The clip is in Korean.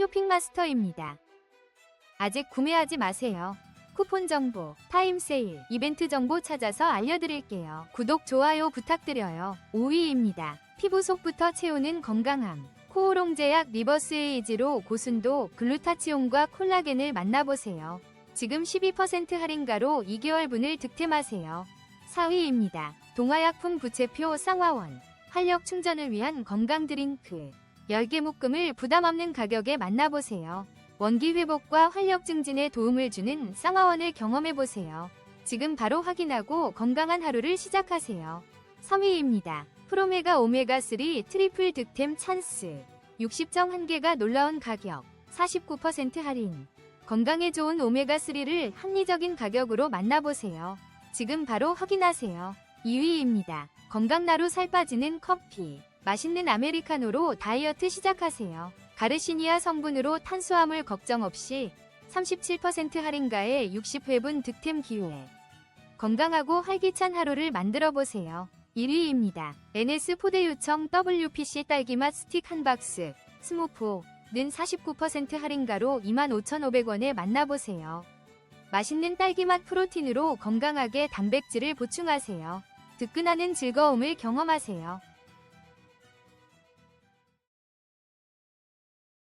쇼핑마스터입니다. 아직 구매하지 마세요. 쿠폰 정보, 타임 세일, 이벤트 정보 찾아서 알려드릴게요. 구독, 좋아요 부탁드려요. 5위입니다. 피부 속부터 채우는 건강함. 코오롱 제약 리버스 에이지로 고순도 글루타치온과 콜라겐을 만나보세요. 지금 12% 할인가로 2개월분을 득템하세요. 4위입니다. 동화약품 부채표 쌍화원. 활력 충전을 위한 건강 드링크. 10개 묶음을 부담 없는 가격에 만나보세요. 원기 회복과 활력 증진에 도움을 주는 쌍화원을 경험해보세요. 지금 바로 확인하고 건강한 하루를 시작하세요. 3위입니다. 프로메가 오메가3 트리플 득템 찬스. 60정 한 개가 놀라운 가격. 49% 할인. 건강에 좋은 오메가3를 합리적인 가격으로 만나보세요. 지금 바로 확인하세요. 2위입니다. 건강나루 살 빠지는 커피. 맛있는 아메리카노로 다이어트 시작하세요. 가르시니아 성분으로 탄수화물 걱정 없이 37% 할인가에 60회분 득템 기회. 건강하고 활기찬 하루를 만들어 보세요. 1위입니다. NS 포대 요청 WPC 딸기맛 스틱 한 박스, 스모포, 는 49% 할인가로 25,500원에 만나보세요. 맛있는 딸기맛 프로틴으로 건강하게 단백질을 보충하세요. 득근하는 즐거움을 경험하세요.